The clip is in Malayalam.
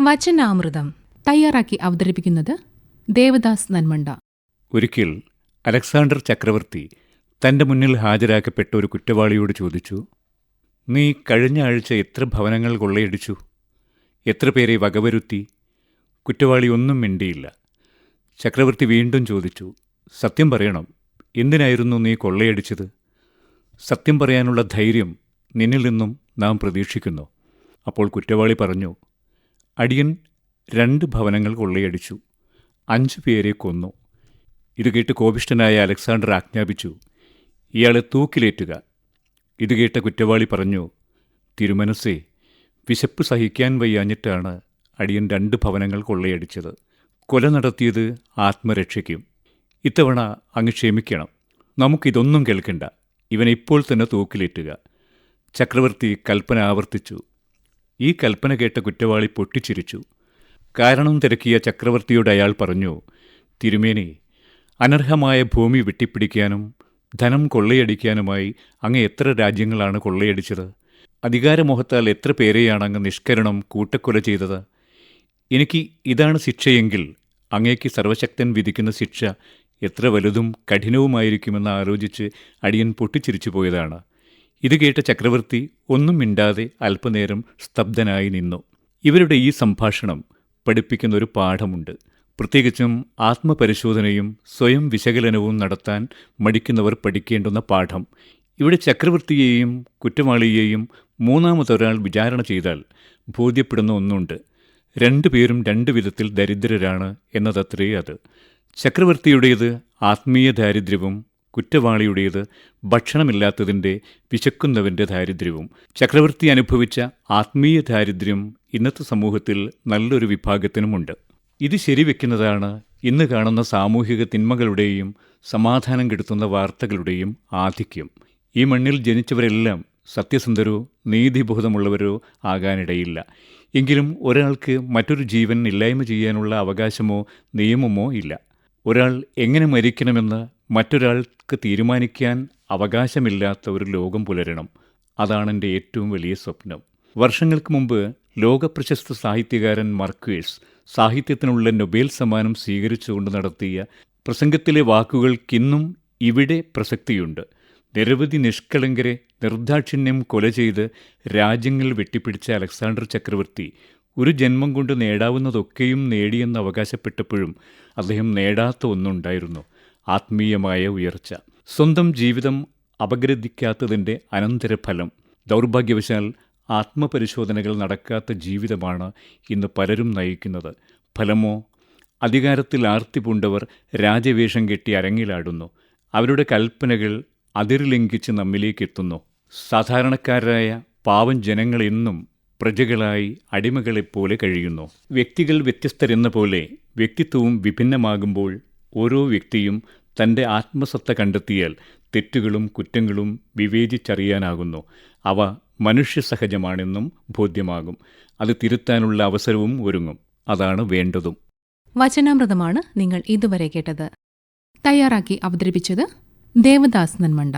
വചനാമൃതം തയ്യാറാക്കി അവതരിപ്പിക്കുന്നത് ദേവദാസ് നന്മണ്ട. ഒരിക്കൽ അലക്സാണ്ടർ ചക്രവർത്തി തന്റെ മുന്നിൽ ഹാജരാക്കപ്പെട്ട ഒരു കുറ്റവാളിയോട് ചോദിച്ചു നീ കഴിഞ്ഞ ആഴ്ച എത്ര ഭവനങ്ങൾ കൊള്ളയടിച്ചു? എത്ര പേരെ വകവരുത്തി? കുറ്റവാളി ഒന്നും മിണ്ടിയില്ല. ചക്രവർത്തി വീണ്ടും ചോദിച്ചു സത്യം പറയണം എന്തിനായിരുന്നു നീ കൊള്ളയടിച്ചത്? സത്യം പറയാനുള്ള ധൈര്യം നിന്നിൽ നിന്നും നാം പ്രതീക്ഷിക്കുന്നു. അപ്പോൾ കുറ്റവാളി പറഞ്ഞു അടിയൻ രണ്ട് ഭവനങ്ങൾ കൊള്ളയടിച്ചു. അഞ്ചു പേരെ കൊന്നു. ഇത് കേട്ട് കോപിഷ്ഠനായ അലക്സാണ്ടർ ആജ്ഞാപിച്ചു ഇയാളെ തൂക്കിലേറ്റുക. ഇത് കേട്ട കുറ്റവാളി പറഞ്ഞു തിരുമനസ്സേ വിശപ്പ് സഹിക്കാൻ വയ്യാഞ്ഞിട്ടാണ് അടിയൻ രണ്ട് ഭവനങ്ങൾ കൊള്ളയടിച്ചത്. കൊല നടത്തിയത് ആത്മരക്ഷയ്ക്കും. ഇത്തവണ അങ്ങ് ക്ഷമിക്കണം. നമുക്കിതൊന്നും കേൾക്കണ്ട. ഇവനെ ഇപ്പോൾ തന്നെ തൂക്കിലേറ്റുക. ചക്രവർത്തി കൽപ്പന ആവർത്തിച്ചു ഈ കൽപ്പന കേട്ട കുറ്റവാളി പൊട്ടിച്ചിരിച്ചു. കാരണം തിരക്കിയ ചക്രവർത്തിയോട് അയാൾ പറഞ്ഞു തിരുമേനി അനർഹമായ ഭൂമി വെട്ടിപ്പിടിക്കാനും ധനം കൊള്ളയടിക്കാനുമായി അങ്ങ് എത്ര രാജ്യങ്ങളാണ് കൊള്ളയടിച്ചത്? അധികാരമോഹത്താൽ എത്ര പേരെയാണ് അങ്ങ് നിഷ്കരണം കൂട്ടക്കൊല ചെയ്തത്? എനിക്ക് ഇതാണ് ശിക്ഷയെങ്കിൽ അങ്ങേക്ക് സർവശക്തൻ വിധിക്കുന്ന ശിക്ഷ എത്ര വലുതും കഠിനവുമായിരിക്കുമെന്ന് ആലോചിച്ച് അടിയൻ പൊട്ടിച്ചിരിച്ചു പോയതാണ് ഇത് കേട്ട ചക്രവർത്തി ഒന്നും മിണ്ടാതെ അല്പനേരം സ്തബ്ധനായി നിന്നു. ഇവരുടെ ഈ സംഭാഷണം പഠിപ്പിക്കുന്ന ഒരു പാഠമുണ്ട്. പ്രത്യേകിച്ചും ആത്മപരിശോധനയും സ്വയം വിശകലനവും നടത്താൻ മടിക്കുന്നവർ പഠിക്കേണ്ടുന്ന പാഠം. ഇവിടെ ചക്രവർത്തിയെയും കുറ്റവാളിയെയും മൂന്നാമതൊരാൾ വിചാരണ ചെയ്താൽ ബോധ്യപ്പെടുന്ന ഒന്നുണ്ട്. രണ്ടുപേരും രണ്ട് വിധത്തിൽ ദരിദ്രരാണ് എന്നതത്രേ അത്. ചക്രവർത്തിയുടേത് ആത്മീയ ദാരിദ്ര്യവും കുറ്റവാളിയുടേത് ഭക്ഷണമില്ലാത്തതിന്റെ വിശക്കുന്നവന്റെ ദാരിദ്ര്യവും. ചക്രവർത്തി അനുഭവിച്ച ആത്മീയ ദാരിദ്ര്യം ഇന്നത്തെ സമൂഹത്തിൽ നല്ലൊരു വിഭാഗത്തിനുമുണ്ട്. ഇത് ശരിവെക്കുന്നതാണ് ഇന്ന് കാണുന്ന സാമൂഹിക തിന്മകളുടെയും സമാധാനം കെടുത്തുന്ന വാർത്തകളുടെയും ആധിക്യം. ഈ മണ്ണിൽ ജനിച്ചവരെല്ലാം സത്യസന്ധരോ നീതിബോധമുള്ളവരോ ആകാനിടയില്ല. എങ്കിലും ഒരാൾക്ക് മറ്റൊരു ജീവൻ ഇല്ലായ്മ ചെയ്യാനുള്ള അവകാശമോ നിയമമോ ഇല്ല. ഒരാൾ എങ്ങനെ മരിക്കണമെന്ന് മറ്റൊരാൾക്ക് തീരുമാനിക്കാൻ അവകാശമില്ലാത്ത ഒരു ലോകം പുലരണം. അതാണ് എന്റെ ഏറ്റവും വലിയ സ്വപ്നം. വർഷങ്ങൾക്ക് മുമ്പ് ലോകപ്രശസ്ത സാഹിത്യകാരൻ മർക്വേഴ്സ് സാഹിത്യത്തിനുള്ള നൊബേൽ സമ്മാനം സ്വീകരിച്ചുകൊണ്ട് നടത്തിയ പ്രസംഗത്തിലെ വാക്കുകൾക്കിന്നും ഇവിടെ പ്രസക്തിയുണ്ട്. നിരവധി നിഷ്കളങ്കരെ നിർദാക്ഷിണ്യം കൊല ചെയ്ത് രാജ്യങ്ങൾ വെട്ടിപ്പിടിച്ച അലക്സാണ്ടർ ചക്രവർത്തി ഒരു ജന്മം കൊണ്ട് നേടാവുന്നതൊക്കെയും നേടിയെന്ന് അവകാശപ്പെട്ടപ്പോഴും അദ്ദേഹം നേടാത്ത ഒന്നുണ്ടായിരുന്നു. ആത്മീയമായ ഉയർച്ച. സ്വന്തം ജീവിതം അപഗ്രഥിക്കാത്തതിന്റെ അനന്തരഫലം. ദൗർഭാഗ്യവശാൽ ആത്മപരിശോധനകൾ നടക്കാത്ത ജീവിതമാണ് ഇന്ന് പലരും നയിക്കുന്നത്. ഫലമോ? അധികാരത്തിൽ ആർത്തി പൂണ്ടവർ രാജവേഷം കെട്ടി അരങ്ങിലാടുന്നു. അവരുടെ കൽപ്പനകൾ അതിർലംഘിച്ച് നമ്മിലേക്ക് എത്തുന്നു സാധാരണക്കാരായ പാവം ജനങ്ങളെന്നും പ്രജകളായി അടിമകളെപ്പോലെ കഴിയുന്നു. വ്യക്തികൾ വ്യത്യസ്തരെന്ന പോലെ വ്യക്തിത്വവും വിഭിന്നമാകുമ്പോൾ ഓരോ വ്യക്തിയും തന്റെ ആത്മസത്ത കണ്ടെത്തിയാൽ തെറ്റുകളും കുറ്റങ്ങളും വിവേചിച്ചറിയാനാകുന്നു. അവ മനുഷ്യസഹജമാണെന്നും ബോധ്യമാകും. അത് തിരുത്താനുള്ള അവസരവും ഒരുങ്ങും. അതാണ് വേണ്ടതും. വചനാമൃതമാണ് നിങ്ങൾ ഇതുവരെ കേട്ടത്. തയ്യാറാക്കി അവതരിപ്പിച്ചത് ദേവദാസ് നന്മണ്ട.